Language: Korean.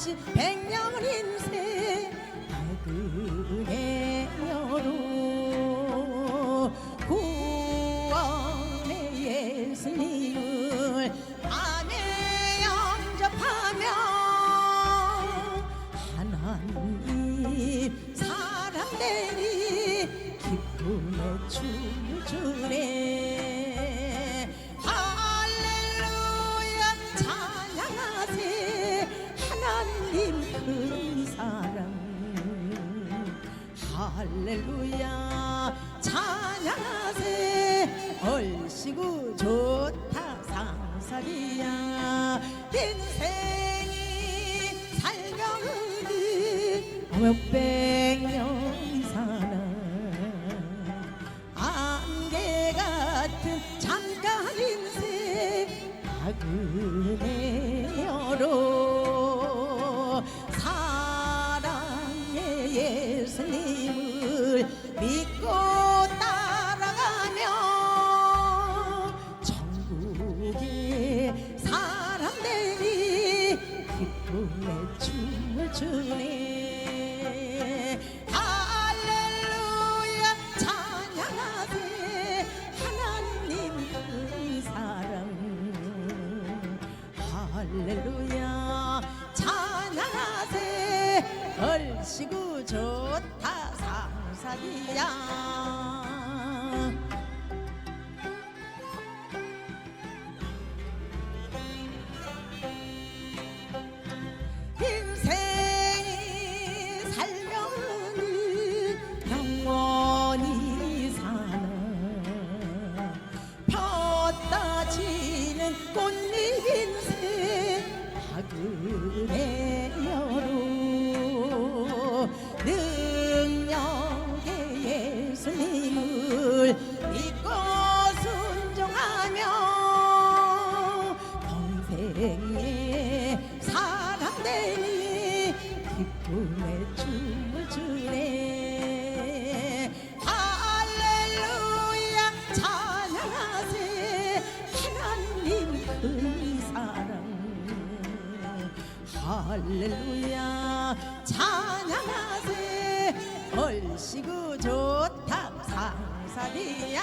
사신 백년 인생 그네여로 구원의 예수님을 밤에 영접하며 하나님 사랑되니 기쁨의 춤을 추 큰 사랑. 할렐루야. 찬양하세. 얼씨구 좋다. 상살이야. 인생이 살며으니 몇백 년 사나. 안개 같은 잠깐 인생 나그네여로 사랑의 예수님을 믿고 따라가며 천국의 사람들이 기쁨의 춤을 추네 얼씨구 좋다 상사리야. 인생이 살면은 영원히 사나 폈다 지는 꽃잎 인생 하그네 기쁨의 춤을 추네. 할렐루야 찬양하세. 하나님 그 사랑. 할렐루야 찬양하세. 얼씨구 좋다 상사리야